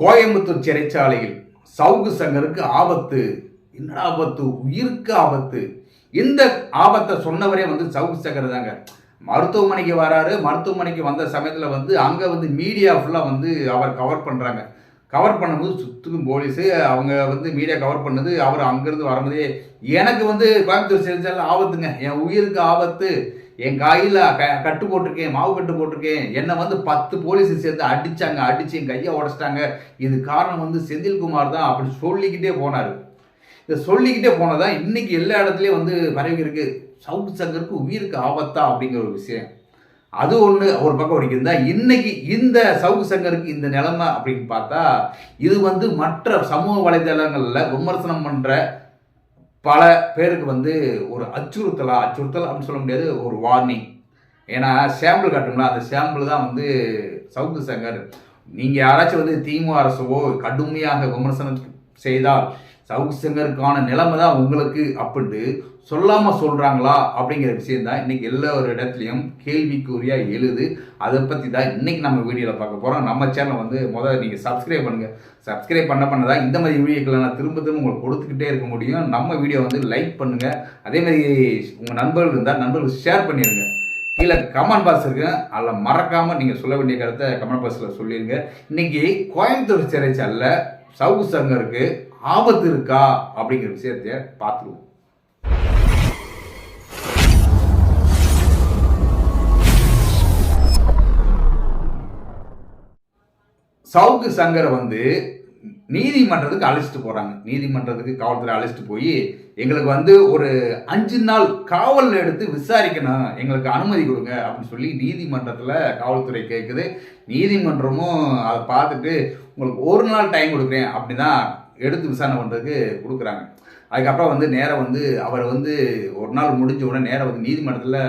கோயம்புத்தூர் சிறைச்சாலையில் சவுகு சங்கருக்கு ஆபத்து. என்ன ஆபத்து? உயிருக்கு ஆபத்து. இந்த ஆபத்தை சொன்னவரே வந்து சவுகு சங்கர் தாங்க. மருத்துவமனைக்கு வராரு. மருத்துவமனைக்கு வந்த சமயத்தில் வந்து அங்கே வந்து மீடியா ஃபுல்லாக வந்து அவர் கவர் பண்ணுறாங்க கவர் பண்ணும்போது சுற்றிலும் போலீஸு. அவங்க வந்து மீடியா கவர் பண்ணது. அவர் அங்கேருந்து வரும்போதே எனக்கு வந்து கோயம்புத்தூர் சிறைச்சாலை ஆபத்துங்க. என் உயிருக்கு ஆபத்து. என் கையில் க கட்டு போட்டிருக்கேன் மாவு கட்டு போட்டிருக்கேன். என்னை வந்து பத்து போலீஸ் சேர்ந்து அடித்தாங்க அடித்து என் கையை உடச்சிட்டாங்க. இது காரணம் வந்து செந்தில்குமார் தான் அப்படி சொல்லிக்கிட்டே போனார். இதை சொல்லிக்கிட்டே போனதான் இன்னைக்கு எல்லா இடத்துலையும் வந்து பரவி இருக்கு. சவுக்கு சங்கருக்கு உயிருக்கு ஆபத்தா அப்படிங்கிற ஒரு விஷயம். அது ஒன்று ஒரு பக்கம் வரைக்கும் இன்னைக்கு இந்த சவுக்கு சங்கருக்கு இந்த நிலைமை அப்படின்னு பார்த்தா இது வந்து மற்ற சமூக வலைதளங்களில் விமர்சனம் பண்ணுற பல பேருக்கு வந்து ஒரு அச்சுறுத்தலா அச்சுறுத்தல் அப்படின்னு சொல்ல முடியாது ஒரு வார்னிங் ஏன்னா சாம்பிள் காட்டும்ல அந்த சாம்பிள் தான் வந்து சவுக்கு சங்கர். நீங்கள் யாராச்சும் வந்து திமுக அரசவோ கடுமையாக விமர்சனம் செய்தால் சவுக்கு சங்கருக்கான நிலைமை தான் உங்களுக்கு அப்படின்ட்டு சொல்லாமல் சொல்கிறாங்களா அப்படிங்கிற விஷயம் தான் இன்றைக்கி எல்லா ஒரு இடத்துலையும் கேள்விக்குறியாக எழுது. அதை பற்றி தான் இன்றைக்கி நம்ம வீடியோவில் பார்க்க போகிறோம் நம்ம சேனலை வந்து முதல்ல நீங்கள் சப்ஸ்கிரைப் பண்ணுங்கள் சப்ஸ்கிரைப் பண்ண பண்ண தான் இந்த மாதிரி வீடியோக்களை நான் திரும்ப திரும்ப உங்களுக்கு கொடுத்துக்கிட்டே இருக்க முடியும். நம்ம வீடியோ வந்து லைக் பண்ணுங்கள் அதே மாதிரி உங்கள் நண்பர்கள் இருந்தால் நண்பர்களுக்கு ஷேர் பண்ணிடுங்க கீழே கமெண்ட் பாக்ஸ் இருக்கு. அதில் மறக்காமல் நீங்கள் சொல்ல வேண்டிய கருத்தை கமெண்ட் பாக்ஸில் சொல்லிடுங்க இன்றைக்கி கோயம்புத்தூர் சிறைச்சாலில் சவுக்கு சங்கருக்கு ஆபத்து இருக்கா அப்படிங்கிற விஷயத்தை பார்த்துருவோம். சவுக்கு சங்கரை வந்து நீதிமன்றத்துக்கு அழைச்சிட்டு போகிறாங்க நீதிமன்றத்துக்கு காவல்துறை அழைச்சிட்டு போய் எங்களுக்கு வந்து ஒரு அஞ்சு நாள் காவல் எடுத்து விசாரிக்கணும். எங்களுக்கு அனுமதி கொடுங்க அப்படின்னு சொல்லி நீதிமன்றத்தில் காவல்துறை கேட்குது நீதிமன்றமும் அதை பார்த்துட்டு உங்களுக்கு ஒரு நாள் டைம் கொடுக்குறேன். அப்படி தான் எடுத்து விசாரணை பண்ணுறதுக்கு கொடுக்குறாங்க. அதுக்கப்புறம் வந்து நேராக வந்து அவர் வந்து ஒரு நாள் முடிஞ்ச உடனே நேராக வந்து நீதிமன்றத்தில்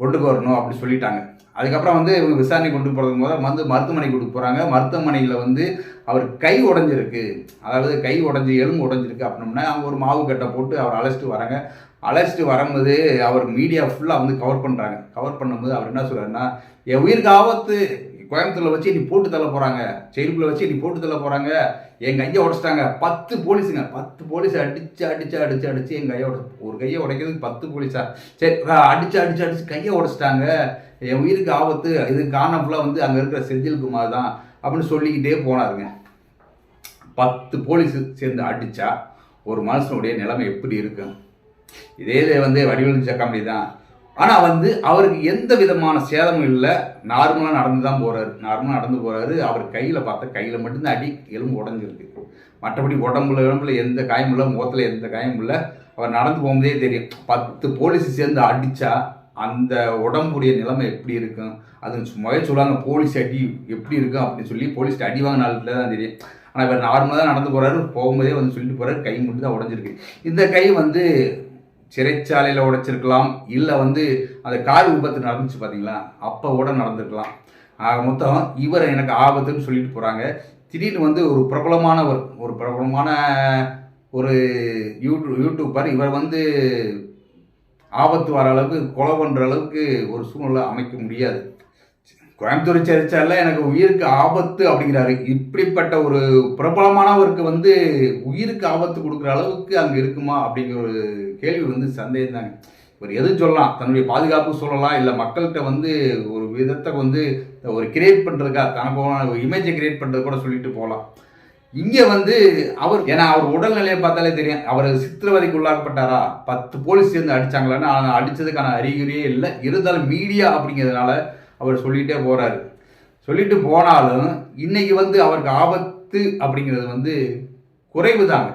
கொண்டு வரணும் அப்படி சொல்லிட்டாங்க. அதுக்கப்புறம் வந்து இவங்க விசாரணை கொண்டு போகிறது போது வந்து மருத்துவமனைக்கு கொண்டு போகிறாங்க மருத்துவமனையில் வந்து அவர் கை உடஞ்சிருக்கு. அதாவது கை உடஞ்சி எலும்பு உடஞ்சிருக்கு அப்படின்னோம்னா அவங்க ஒரு மாவு கட்டை போட்டு அவர் அழைச்சிட்டு வராங்க. அழைச்சிட்டு வரும்போது அவர் மீடியா ஃபுல்லாக வந்து கவர் பண்ணுறாங்க கவர் பண்ணும்போது அவர் என்ன சொல்கிறாருன்னா என் உயிருக்கு ஆபத்து கோயம்புத்தூரில் வச்சு நீ போட்டு தள்ள போகிறாங்க செயலுக்குள்ளே வச்சு நீ போட்டு தள்ள போகிறாங்க எங்கள் கையை உடச்சிட்டாங்க. பத்து போலீஸுங்க. பத்து போலீஸ் அடிச்சு அடிச்சு அடிச்சு அடிச்சு எங்கள் கையை உடச்சு. ஒரு கையை உடைக்கிறதுக்கு பத்து போலீஸா? சரி அடிச்சு அடிச்சு அடிச்சு கையை உடச்சிட்டாங்க. என் உயிருக்கு ஆபத்து. இது காரணம் ஃபுல்லாக வந்து அங்கே இருக்கிற செந்தில்குமார் தான் அப்படின்னு சொல்லிக்கிட்டே போனாருங்க. பத்து போலீஸ் சேர்ந்து அடித்தா ஒரு மனுஷனுடைய நிலைமை எப்படி இருக்கும் இதே வந்து வடிவெளி காமெடி தான். ஆனால் வந்து அவருக்கு எந்த விதமான சேதமும் இல்லை. நார்மலாக நடந்து தான் போகிறாரு நார்மலாக நடந்து போகிறாரு அவர் கையில் பார்த்தா கையில் மட்டும்தான் அடி எலும்பு உடஞ்சிருக்கு. மற்றபடி உடம்புல உடம்புல எந்த காயமும் இல்லை முகத்தில் எந்த காயமும் இல்லை. அவர் நடந்து போகும்போதே தெரியும். பத்து போலீஸ் சேர்ந்து அடித்தா அந்த உடம்புடைய நிலைமை எப்படி இருக்கும்? அது சும்மாவே சொல்லுவாங்க போலீஸ் அடி எப்படி இருக்கும்? அப்படின்னு சொல்லி போலீஸ் அடி வாங்க நாளில் தான் தெரியும். ஆனால் இவர் நார்மலாக தான் நடந்து போகிறாரு போகும்போதே வந்து சொல்லிட்டு போகிறாரு கை மட்டும் தான் உடஞ்சிருக்கு. இந்த கை வந்து சிறைச்சாலையில் உடைச்சிருக்கலாம் இல்லை வந்து அந்த கார் விபத்து நடந்துச்சு பார்த்தீங்களா அப்போ கூட நடந்திருக்கலாம். ஆக மொத்தம் இவர் எனக்கு ஆபத்துன்னு சொல்லிட்டு போகிறாங்க திடீர்னு வந்து ஒரு பிரபலமானவர் ஒரு பிரபலமான ஒரு யூடியூ யூடியூப்பர் இவர் வந்து ஆபத்து வர அளவுக்கு கொலை பண்ணுற அளவுக்கு ஒரு சூழ்நிலை அமைக்க முடியாது. கோயம்புத்தூர் சரிச்சால எனக்கு உயிருக்கு ஆபத்து அப்படிங்கிறாரு. இப்படிப்பட்ட ஒரு பிரபலமானவருக்கு வந்து உயிருக்கு ஆபத்து கொடுக்குற அளவுக்கு அங்கே இருக்குமா அப்படிங்கிற ஒரு கேள்வி வந்து சந்தேகம் தாங்க இவர் எது சொல்லலாம்? தன்னுடைய பாதுகாப்பு சொல்லலாம்? இல்லை மக்கள்கிட்ட வந்து ஒரு விதத்தை வந்து ஒரு கிரியேட் பண்ணுறதுக்கா தனக்கான ஒரு இமேஜை கிரியேட் பண்ணுறது கூட சொல்லிட்டு போகலாம் இங்கே வந்து அவர் ஏன்னா அவர் உடல்நிலையை பார்த்தாலே தெரியும். அவர் சித்திரவதைக்கு உள்ளாக்கப்பட்டாரா? பத்து போலீஸ் சேர்ந்து அடிச்சாங்களான்னு ஆனால் அடித்ததுக்கான அறிகுறியே இல்லை. இருந்தாலும் மீடியா அப்படிங்கிறதுனால அவர் சொல்லிகிட்டே போகிறாரு சொல்லிட்டு போனாலும் இன்னைக்கு வந்து அவருக்கு ஆபத்து அப்படிங்கிறது வந்து குறைவு தாங்க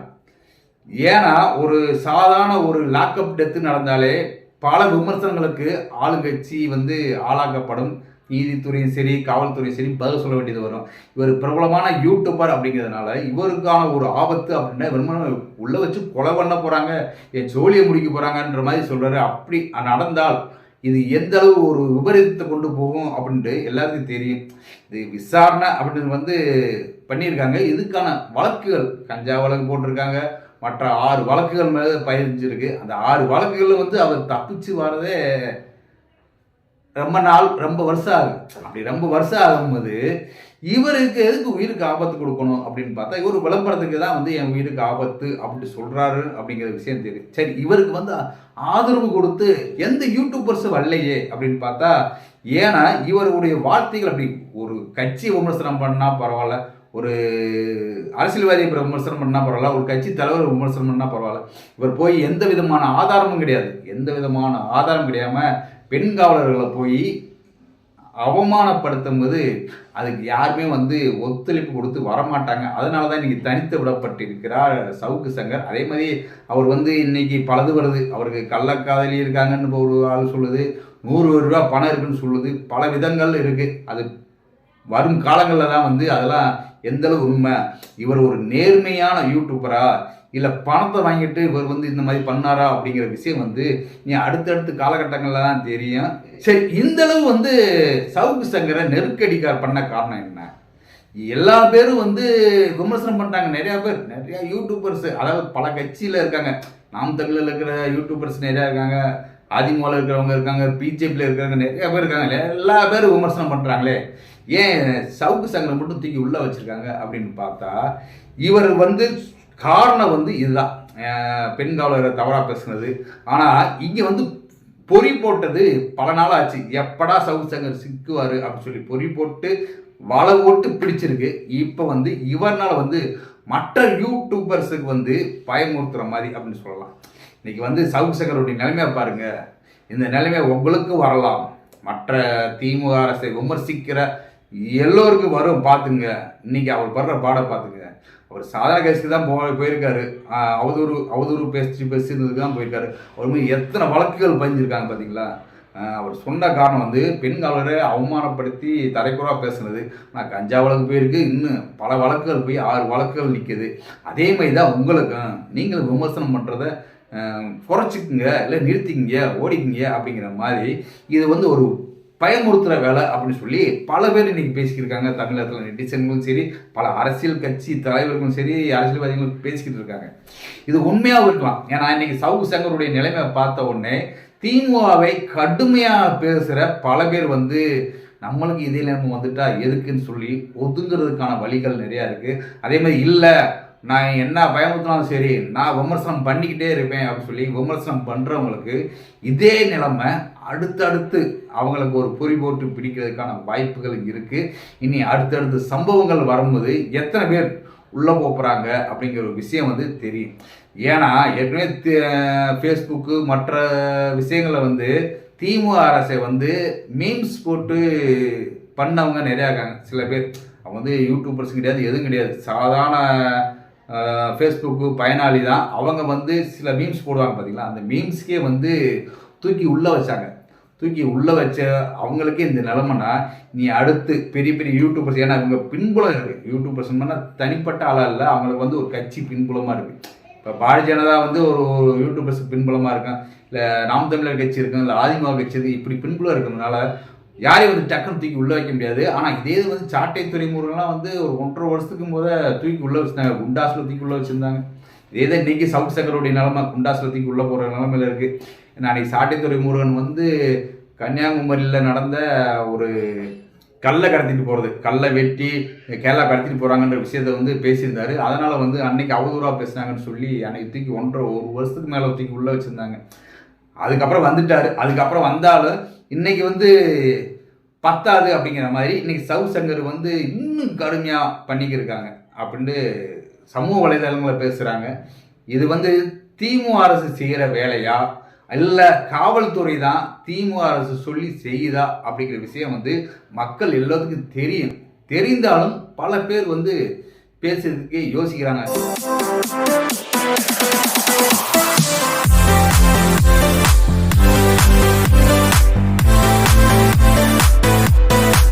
ஏன்னா ஒரு சாதாரண ஒரு லாக்அப் டெத்து நடந்தாலே பல விமர்சனங்களுக்கு ஆளுங்கட்சி வந்து ஆளாக்கப்படும். நீதித்துறையும் சரி காவல்துறையும் சரி பதில் சொல்ல வேண்டியது வரும். இவர் பிரபலமான யூடியூபர் அப்படிங்கிறதுனால இவருக்கான ஒரு ஆபத்து அப்படின்னா வெறுமனே உள்ளே வச்சு கொலை பண்ண போகிறாங்க என் ஜோலியை முடிக்க போகிறாங்கன்ற மாதிரி சொல்கிறாரு அப்படி நடந்தால் இது எந்த அளவு ஒரு விபரீதத்தை கொண்டு போகும் அப்படின்ட்டு எல்லாருக்கும் தெரியும். இது விசாரணை அப்படின்னு வந்து பண்ணியிருக்காங்க. இதுக்கான வழக்குகள் கஞ்சா வழக்கு போட்டிருக்காங்க. மற்ற ஆறு வழக்குகள் மேலே பயிரிஞ்சிருக்கு அந்த ஆறு வழக்குகளில் வந்து அவர் தப்பிச்சு வர்றதே ரொம்ப நாள் ரொம்ப வருஷம் ஆகும். அப்படி ரொம்ப வருஷம் ஆகும்போது இவருக்கு எதுக்கு உயிருக்கு ஆபத்து கொடுக்கணும் அப்படின்னு பார்த்தா இவர் விளம்பரத்துக்கு தான் வந்து என் உயிருக்கு ஆபத்து அப்படி சொல்கிறாரு அப்படிங்கிற விஷயம் தெரியும் சரி இவருக்கு வந்து ஆதரவு கொடுத்து எந்த யூடியூபர்ஸும் வரலையே அப்படின்னு பார்த்தா ஏன்னா இவருடைய வார்த்தைகள் அப்படி ஒரு கட்சி விமர்சனம் பண்ணால் பரவாயில்ல ஒரு அரசியல்வாதி விமர்சனம் பண்ணால் பரவாயில்ல ஒரு கட்சி தலைவர் விமர்சனம் பண்ணால் பரவாயில்ல. இவர் போய் எந்த விதமான ஆதாரமும் கிடையாது. எந்த விதமான ஆதாரம் கிடையாமல் பெண் காவலர்களை போய் அவமானப்படுத்தும் போது அதுக்கு யாருமே வந்து ஒத்துழைப்பு கொடுத்து வரமாட்டாங்க. அதனால தான் இன்னைக்கு தனித்து விடப்பட்டிருக்கிறார் சவுக்கு சங்கர். அதே மாதிரி அவர் வந்து இன்னைக்கு பலது வருது. அவருக்கு கள்ளக்காதலி இருக்காங்கன்னு ஒரு ஆள் சொல்லுது. நூறு ரூபா பணம் இருக்குன்னு சொல்லுது. பல விதங்கள் இருக்குது அது வரும் காலங்களில் தான் வந்து அதெல்லாம் எந்தளவு உண்மை. இவர் ஒரு நேர்மையான யூடியூப்பராக இல்லை பணத்தை வாங்கிட்டு இவர் வந்து இந்த மாதிரி பண்ணாரா அப்படிங்கிற விஷயம் வந்து நீ அடுத்தடுத்த காலகட்டங்களில் தான் தெரியும். சரி இந்த அளவு வந்து சவுக்கு சங்கரை நெருக்கடிக்கார் பண்ண காரணம் என்ன? எல்லா பேரும் வந்து விமர்சனம் பண்ணுறாங்க நிறையா பேர் நிறையா யூடியூபர்ஸ் அதாவது பல கட்சியில் இருக்காங்க. நாம் தமிழில் இருக்கிற யூடியூபர்ஸ் நிறையா இருக்காங்க அதிமுகவில் இருக்கிறவங்க இருக்காங்க பிஜேபியில் இருக்கிறவங்க நிறையா பேர் இருக்காங்க. எல்லா பேரும் விமர்சனம் பண்ணுறாங்களே ஏன் சவுக்கு சங்கரை மட்டும் தூக்கி உள்ளே வச்சுருக்காங்க அப்படின்னு பார்த்தா இவர் வந்து காரணம் வந்து இதுதான். பெண் காவலரை தவறாக பேசுனது. ஆனால் இங்கே வந்து பொறி போட்டது பல நாள் ஆச்சு. எப்படா சவுத் சங்கர் சிக்குவார் அப்படின்னு சொல்லி பொறி போட்டு வலை போட்டு பிடிச்சிருக்கு. இப்போ வந்து இவர்னால் வந்து மற்ற யூடியூபர்ஸுக்கு வந்து பயமுறுத்துகிற மாதிரி அப்படின்னு சொல்லலாம். இன்றைக்கி வந்து சவுத் சங்கருடைய நிலைமையை பாருங்க. இந்த நிலைமை உங்களுக்கு வரலாம். மற்ற திமுக அரசை விமர்சிக்கிற எல்லோருக்கும் வரும் பார்த்துங்க. இன்னைக்கு அவர் படுற பாட பார்த்துங்க. அவர் சாதாரண கேஸுக்கு தான் போ போயிருக்காரு. அவதூறு அவதூறு பேசி பேசுறதுக்கு தான் போயிருக்காரு. அவர் மீது எத்தனை வழக்குகள் பதிஞ்சிருக்காங்க பார்த்தீங்களா? அவர் சொன்ன காரணம் வந்து பெண் காவலரை அவமானப்படுத்தி தரைக்குறா பேசுனது. நான் கஞ்சா வழக்கு போயிருக்கு. இன்னும் பல வழக்குகள் போய் ஆறு வழக்குகள் நிற்கிது அதே மாதிரி தான் உங்களுக்கும் நீங்களும் விமர்சனம் பண்ணுறத குறைச்சிக்குங்க இல்லை நிறுத்திக்கிங்க ஓடிக்கிங்க அப்படிங்கிற மாதிரி இது வந்து ஒரு பயமுறுத்துகிற வேலை அப்படின்னு சொல்லி பல பேர் இன்னைக்கு பேசிக்கிருக்காங்க. தமிழகத்தில் நெட்டிசன்களும் சரி பல அரசியல் கட்சி தலைவர்களும் சரி அரசியல்வாதிகளும் பேசிக்கிட்டு இருக்காங்க. இது உண்மையாகவும் இருக்கலாம். ஏன்னா இன்னைக்கு சவுக்கு சங்கருடைய நிலைமை பார்த்த உடனே திமுகவை கடுமையாக பேசுகிற பல பேர் வந்து நம்மளுக்கு இதே நிலைமை வந்துட்டா எதுக்குன்னு சொல்லி ஒதுங்கிறதுக்கான வழிகள் நிறையா இருக்குது அதே மாதிரி இல்லை நான் என்ன பயமுறுத்தினாலும் சரி நான் விமர்சனம் பண்ணிக்கிட்டே இருப்பேன் அப்படின்னு சொல்லி விமர்சனம் பண்ணுறவங்களுக்கு இதே நிலைமை அடுத்தடுத்து அவங்களுக்கு ஒரு பொறி போட்டு பிடிக்கிறதுக்கான வாய்ப்புகள் இருக்குது இனி அடுத்தடுத்து சம்பவங்கள் வரும்போது எத்தனை பேர் உள்ளே போகிறாங்க அப்படிங்கிற ஒரு விஷயம் வந்து தெரியும். ஏன்னா ஏற்கனவே ஃபேஸ்புக்கு மற்ற விஷயங்களை வந்து திமுக அரசை வந்து மீம்ஸ் போட்டு பண்ணவங்க நிறையா இருக்காங்க. சில பேர் அவங்க வந்து யூடியூபர்ஸ் கிடையாது எதுவும் கிடையாது. சாதாரண ஃபேஸ்புக்கு பயனாளி தான். அவங்க வந்து சில மீம்ஸ் போடுவாங்க பார்த்தீங்களா அந்த மீம்ஸ்க்கே வந்து தூக்கி உள்ளே வச்சாங்க. தூக்கி உள்ளே வச்ச அவங்களுக்கே இந்த நிலமைனா நீ அடுத்து பெரிய பெரிய யூடியூபர்ஸ் ஏன்னா இவங்க பின்புலம் இருக்குது யூடியூபர்ஸ் தனிப்பட்ட ஆளாக இல்லை அவங்களுக்கு வந்து ஒரு கட்சி பின்புலமாக இருக்குது இப்போ பாரதிய ஜனதா வந்து ஒரு ஒரு யூடியூபர்ஸ் பின்புலமாக இருக்கான். இல்லை நாம் தமிழர் கட்சி இருக்கும் இல்லை ஆதிமா கட்சி இருக்கு இப்படி பின்புலம் இருக்கிறதுனால யாரையும் வந்து டக்குன்னு தூக்கி உள்ளே வைக்க முடியாது. ஆனால் இதே இது வந்து சாட்டை துறைமுறைலாம் வந்து ஒரு ஒன்றரை வருஷத்துக்கு போத தூக்கி உள்ளே வச்சுருந்தாங்க. குண்டாஸில் தூக்கி உள்ளே வச்சுருந்தாங்க. இதே தான் இன்றைக்கி சவுத் சங்கருடைய நிலமை குண்டாஸில் உள்ளே போகிற நிலமையில் இருக்குது அன்றைக்கி சாட்டைத்துறை முருகன் வந்து கன்னியாகுமரியில் நடந்த ஒரு கல்லை கடத்திட்டு போகிறது கல்லை வெட்டி கேரளா கடத்திட்டு போகிறாங்கன்ற விஷயத்த வந்து பேசியிருந்தாரு. அதனால் வந்து அன்னைக்கு அவதூறாக பேசுனாங்கன்னு சொல்லி அன்னைக்கு தூக்கி ஒன்றரை ஒரு வருஷத்துக்கு மேலே தூக்கி உள்ளே வச்சுருந்தாங்க. அதுக்கப்புறம் வந்துட்டார். அதுக்கப்புறம் வந்தாலும் இன்றைக்கி வந்து பத்தாது அப்படிங்கிற மாதிரி இன்றைக்கி சவுத் சங்கர் வந்து இன்னும் கடுமையாக பண்ணிக்கிருக்காங்க. அப்படின்ட்டு சமூக வலைதளங்களில் பேசுகிறாங்க இது வந்து திமுக அரசு செய்கிற வேலையா? இல்லை காவல்துறை தான் திமுக அரசு சொல்லி செய்யுதா? அப்படிங்கிற விஷயம் வந்து மக்கள் எல்லாத்துக்கும் தெரியும். தெரிந்தாலும் பல பேர் வந்து பேசுறதுக்கு யோசிக்கிறாங்க.